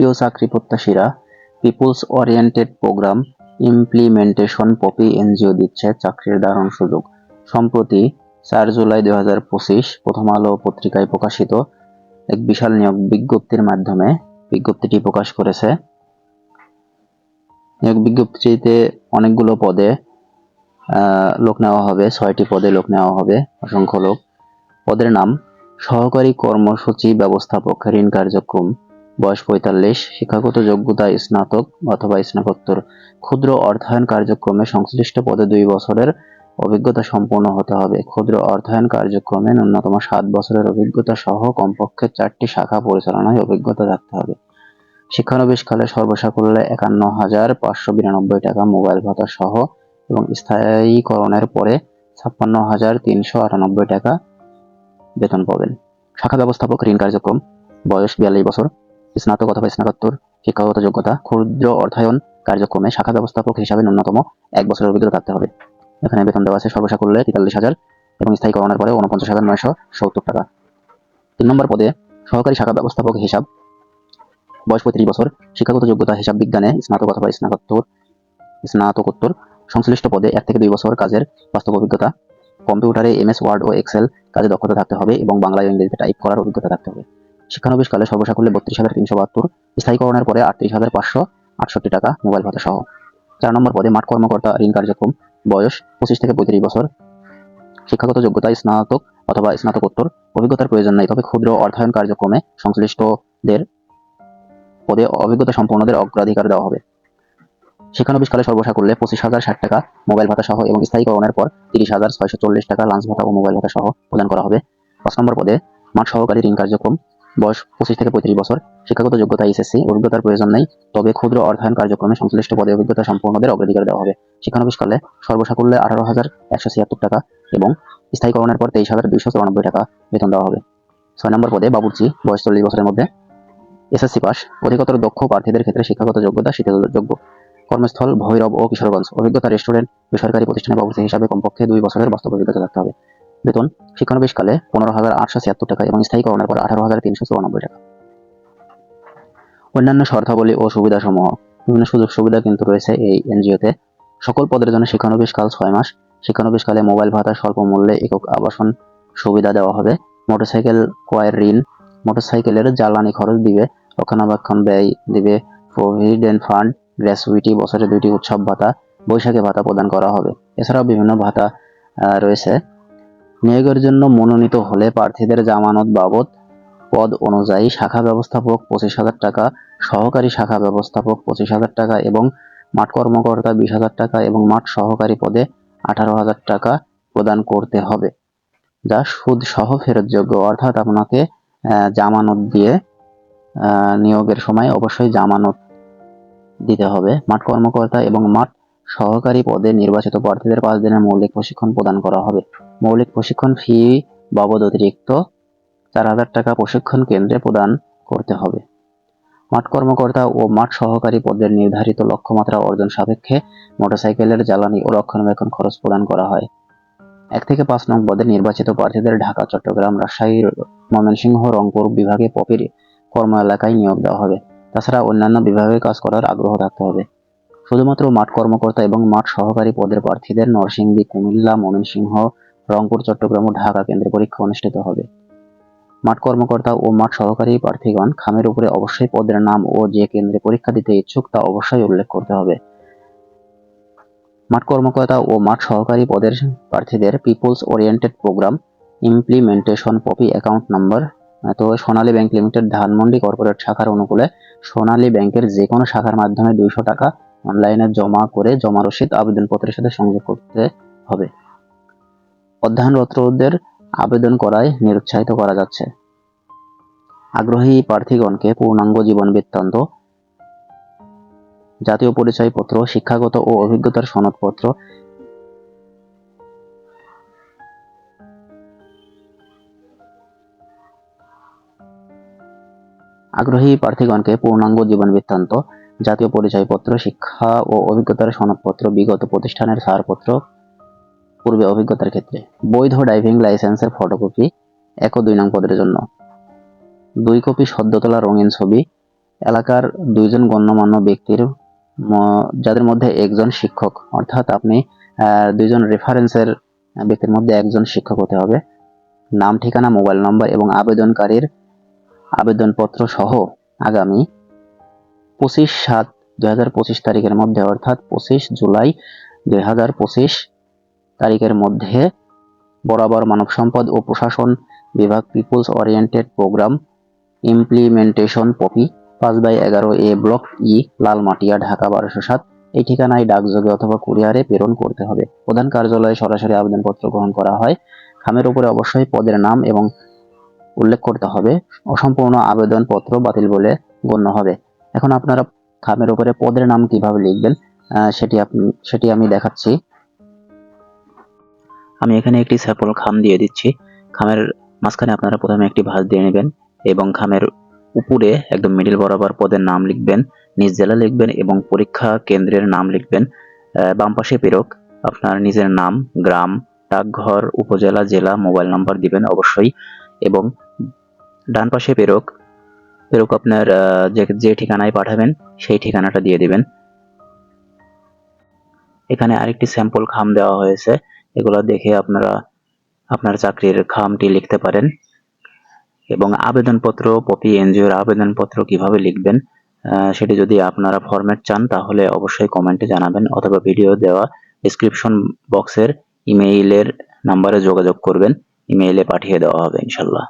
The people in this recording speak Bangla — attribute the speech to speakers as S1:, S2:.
S1: প্রিয় চাকরি প্রত্যাশীরা peoples oriented programme implementation POPI NGO দিচ্ছে চাকরির দারুণ সুযোগ। সম্প্রতি চার জুলাই দুই হাজার পঁচিশ প্রথম আলো পত্রিকায় প্রকাশিত এক বিশাল নিয়োগ বিজ্ঞপ্তির মাধ্যমে বিজ্ঞপ্তিটি প্রকাশ করেছে। নিয়োগ বিজ্ঞপ্তিতে অনেকগুলো পদে লোক নেওয়া হবে, ছয়টি পদে লোক নেওয়া হবে, অসংখ্য লোক। পদের নাম সহকারী কর্মসূচি ব্যবস্থাপক, ঋণ কার্যক্রম বয়স পঁয়তাল্লিশ, শিক্ষাগত যোগ্যতা স্নাতক অথবা স্নাতকোত্তর। ক্ষুদ্র অর্থায়ন কার্যক্রমে সংশ্লিষ্ট পদে দুই বছরের অভিজ্ঞতা সম্পন্ন হতে হবে। ক্ষুদ্র অর্থায়ন কার্যক্রমে ন্যূনতম সাত বছরের অভিজ্ঞতা সহ কমপক্ষে চারটি শাখা পরিচালনায় অভিজ্ঞতা থাকতে হবে। শিক্ষানবিশকালে সর্বসাকুল্যে একান্ন হাজার পাঁচশো বিরানব্বই টাকা মোবাইল ভাতা সহ এবং স্থায়ীকরণের পরে ছাপ্পান্ন হাজার তিনশো আটানব্বই টাকা বেতন পাবেন। শাখা ব্যবস্থাপক ঋণ কার্যক্রম। বয়স বিয়াল্লিশ বছর। স্নাতক অথবা স্নাতকোত্তর শিক্ষাগত যোগ্যতা ক্ষুদ্র অর্থায়ন কার্যক্রমে শাখা ব্যবস্থাপক হিসাবে ন্যূনতম এক বছরের অভিজ্ঞতা থাকতে হবে। এখানে বেতন দেওয়া আছে সর্বসাকুল্যে তেতাল্লিশ হাজার এবং স্থায়ীকরণের পরে উনপঞ্চাশ হাজার নয়শো সত্তর টাকা। তিন নম্বর পদে সহকারী শাখা ব্যবস্থাপক হিসাব। বয়স পঁয়ত্রিশ বছর, শিক্ষাগত যোগ্যতা হিসাব বিজ্ঞানে স্নাতক অথবা স্নাতকোত্তর স্নাতকোত্তর সংশ্লিষ্ট পদে এক থেকে দুই বছর কাজের বাস্তব অভিজ্ঞতা, কম্পিউটারে এমএস, ওয়ার্ড ও এক্সেল কাজে দক্ষতা থাকতে হবে এবং বাংলা ইংরেজিতে টাইপ করার অভিজ্ঞতা থাকতে হবে। শিক্ষানবিশকালে সর্বসাকুল্যে বত্রিশ হাজার তিনশো বাহাত্তর স্থায়ীকরণের পরে আটত্রিশ হাজার পাঁচশো আটষট্টি টাকা মোবাইল ভাতা সহ। চার নম্বর পদে মাঠ কর্মকর্তা ঋণ কার্যক্রম, বয়স পঁচিশ থেকে পঁয়ত্রিশ বছর। শিক্ষাগত যোগ্যতা স্নাতক অথবা স্নাতকোত্তর, অভিজ্ঞতার প্রয়োজন নেই, তবে ক্ষুদ্র অর্থায়ন কার্যক্রমে সংশ্লিষ্টদের পদে অভিজ্ঞতা সম্পন্নদের অগ্রাধিকার দেওয়া হবে। শিক্ষানবিশকালে করলে পঁচিশ হাজার ষাট টাকা মোবাইল ভাতা সহ এবং স্থায়ীকরণের পর তিরিশ হাজার ছয়শো চল্লিশ টাকা লাঞ্চ ভাতা ও মোবাইল ভাতা সহ প্রদান করা হবে। পাঁচ নম্বর পদে মাঠ সহকারী ঋণ কার্যক্রম বয়স পঁচিশ থেকে পঁয়ত্রিশ বছর। শিক্ষাগত যোগ্যতা এসএসসি অভিজ্ঞতার প্রয়োজন নেই, তবে ক্ষুদ্র অর্থায়ন কার্যক্রমে সংশ্লিষ্ট পদে অভিজ্ঞতা সম্পন্নদের অগ্রাধিকার দেওয়া হবে। শিক্ষানবিশকালে সর্বসাকুল্যে আঠারো হাজার একশো ছিয়াত্তর টাকা এবং স্থায়ীকরণের পর তেইশ হাজার দুইশো চুরানব্বই টাকা বেতন দেওয়া হবে। ছয় নম্বর পদে বাবুর্চি, বয়স চল্লিশ বছরের মধ্যে। এসএসসি পাস, অধিকতর দক্ষ প্রার্থীদের ক্ষেত্রে শিক্ষাগত যোগ্যতা শিক্ষাযোগ্য কর্মস্থল ভৈরব ও কিশোরগঞ্জ। অভিজ্ঞতা রেস্টুরেন্ট, বেসরকারি প্রতিষ্ঠানে বাবুর্চি হিসাবে কমপক্ষে দুই বছরের বাস্তব অভিজ্ঞতা থাকতে হবে। বেতন শিক্ষানবিশকালে পনেরো হাজার আটশো ছিয়াত্তর টাকা এবং স্থায়ীকরণের পর আঠারো হাজার তিনশো চুরানব্বই টাকা। অন্যান্য শর্তাবলী ও সুবিধাসমূহ, বিভিন্ন সুযোগ সুবিধা কিন্তু রয়েছে এই এনজিওতে। সকল পদের জন্য শিক্ষানবিশকাল ছয় মাস। শিক্ষানবিশকালে মোবাইল ভাতা স্বল্প মূল্যে একক আবাসন সুবিধা দেওয়া হবে। মোটরসাইকেল, ক্রয়ের ঋণ, মোটরসাইকেলের জ্বালানি খরচ দিবে, রক্ষণাবেক্ষণ ব্যয় দিবে, প্রভিডেন্ট ফান্ড, গ্র্যাচুইটি, বছরে দুইটি উৎসব ভাতা, বৈশাখী ভাতা প্রদান করা হবে। এছাড়াও বিভিন্ন ভাতা রয়েছে। নিয়োগের জন্য মনোনীত হলে প্রার্থীদের জামানত বাবদ পদ অনুযায়ী শাখা ব্যবস্থাপক পঁচিশ হাজার টাকা, সহকারী শাখা ব্যবস্থাপক পঁচিশ হাজার টাকা এবং মাঠ কর্মকর্তা বিশ হাজার টাকা এবং মাঠ সহকারী পদে আঠারো হাজার টাকা প্রদান করতে হবে। যা সুদ সহ ফেরতযোগ্য। অর্থাৎ আপনাকে জামানত দিয়ে নিয়োগের সময় অবশ্যই জামানত দিতে হবে। মাঠ কর্মকর্তা এবং মাঠ সহকারী পদে নির্বাচিত প্রার্থীদের পাঁচ দিনের মৌলিক প্রশিক্ষণ প্রদান করা হবে। মৌলিক প্রশিক্ষণ ফি বাবদ অতিরিক্ত চার হাজার টাকা প্রশিক্ষণ কেন্দ্রে প্রদান করতে হবে। মাঠ কর্মকর্তা ও মাঠ সহকারী পদের নির্ধারিত লক্ষ্যমাত্রা অর্জন সাপেক্ষে মোটরসাইকেলের জ্বালানি ও রক্ষণাবেক্ষণ খরচ প্রদান করা হয়। এক থেকে পাঁচ নং পদে নির্বাচিত প্রার্থীদের ঢাকা, চট্টগ্রাম, রাজশাহী, ময়মনসিংহ, রংপুর বিভাগে পপির কর্ম এলাকায় নিয়োগ দেওয়া হবে। তাছাড়া অন্যান্য বিভাগে কাজ করার আগ্রহ থাকতে হবে। শুধুমাত্র মাঠ কর্মকর্তা এবং মাঠ সহকারী পদের প্রার্থীদের নরসিংদী, কুমিল্লা, ময়মনসিংহ, রংপুর, চট্টগ্রাম ও ঢাকা কেন্দ্রে পরীক্ষা অনুষ্ঠিত হবে। মাঠ কর্মকর্তা ও মাঠ সহকারী প্রার্থীগণ খামের উপরে অবশ্যই পদের নাম ও যে কেন্দ্রে পরীক্ষা দিতে ইচ্ছুক তা অবশ্যই উল্লেখ করতে হবে। মাঠ কর্মকর্তা ও মাঠ সহকারী পদের প্রার্থীদের peoples oriented programme implementation POPI account number তো Sonali bank limited Dhanmondi corporate শাখার অনুকূলে সোনালী ব্যাংকের যে কোনো শাখার মাধ্যমে দুইশো টাকা অনলাইনে জমা করে জমা রসিদ আবেদনপত্রের সাথে সংযোগ করতে হবে। অধ্যয়নরতদের আবেদন করায় নিরুৎসাহিত করা যাচ্ছে। আগ্রহী প্রার্থীগণকে পূর্ণাঙ্গ জীবন বৃত্তান্ত, জাতীয় পরিচয়পত্র, শিক্ষাগত ও অভিজ্ঞতার সনদপত্র, আগ্রহী প্রার্থীগণকে পূর্ণাঙ্গ জীবন বৃত্তান্ত জাতীয় পরিচয়পত্র, শিক্ষা ও অভিজ্ঞতার সনদপত্র, বিগত প্রতিষ্ঠানের ছাড়পত্র, পূর্বে অভিজ্ঞতার ক্ষেত্রে। বৈধ ড্রাইভিং লাইসেন্সের ফটোকপি, এক দুই নং পদের জন্য। দুই কপি সদ্য তোলা রঙিন ছবি, এলাকার দুইজন গণ্যমান্য ব্যক্তির যাদের মধ্যে একজন শিক্ষক। অর্থাৎ আপনি দুইজন রেফারেন্সের ব্যক্তির মধ্যে একজন শিক্ষক হতে হবে। নাম, ঠিকানা, মোবাইল নম্বর এবং আবেদনকারীর আবেদনপত্র সহ আগামী পঁচিশ সাত দুই তারিখের মধ্যে, অর্থাৎ পঁচিশ জুলাই দুই হাজার পঁচিশ তারিখের মধ্যে বরাবর মানব সম্পদ ও প্রশাসন বিভাগ people's oriented programme implementation POPI পাঁচ বাই এগারো A block E, Lalmatia, Dhaka বারোশো সাত। এই ঠিকানায় ডাকযোগে অথবা কুরিয়ারে প্রেরণ করতে হবে। প্রধান কার্যালয়ে সরাসরি আবেদনপত্র গ্রহণ করা হয়। খামের উপরে অবশ্যই পদের নাম এবং উল্লেখ করতে হবে। অসম্পূর্ণ আবেদনপত্র বাতিল বলে গণ্য হবে। এখন আপনারা খামের উপরে পদের নাম কীভাবে লিখবেন সেটি আপনি সেটি আমি দেখাচ্ছি। আমি এখানে একটি স্যাম্পল খাম দিয়ে দিচ্ছি। খামের মাঝখানে আপনারা প্রথমে একটি ভাঁজ দিয়ে নেবেন এবং খামের উপরে একদম মিডিল বরাবর পদের নাম লিখবেন, নিজ জেলা লিখবেন এবং পরীক্ষা কেন্দ্রের নাম লিখবেন। বাম পাশে পেরক আপনার নিজের নাম, গ্রাম, ডাকঘর, উপজেলা, জেলা, মোবাইল নাম্বার দিবেন অবশ্যই এবং ডান পাশে পেরক পেরক আপনার যে ঠিকানায় পাঠাবেন, সেই ঠিকানাটা দিয়ে দিবেন। এখানে আরেকটি স্যাম্পল খাম দেওয়া হয়েছে। এগুলো দেখে আপনারা আপনার চাকরির খামটি লিখতে পারেন। এবং আবেদনপত্র, পপি এনজিওর আবেদনপত্র কীভাবে লিখবেন সেটি যদি আপনারা ফরম্যাট চান, তাহলে অবশ্যই কমেন্টে জানাবেন অথবা ভিডিও দেওয়া ডিসক্রিপশন বক্সের ইমেইলের নাম্বারে যোগাযোগ করবেন। ইমেইলে পাঠিয়ে দেওয়া হবে, ইনশাল্লাহ।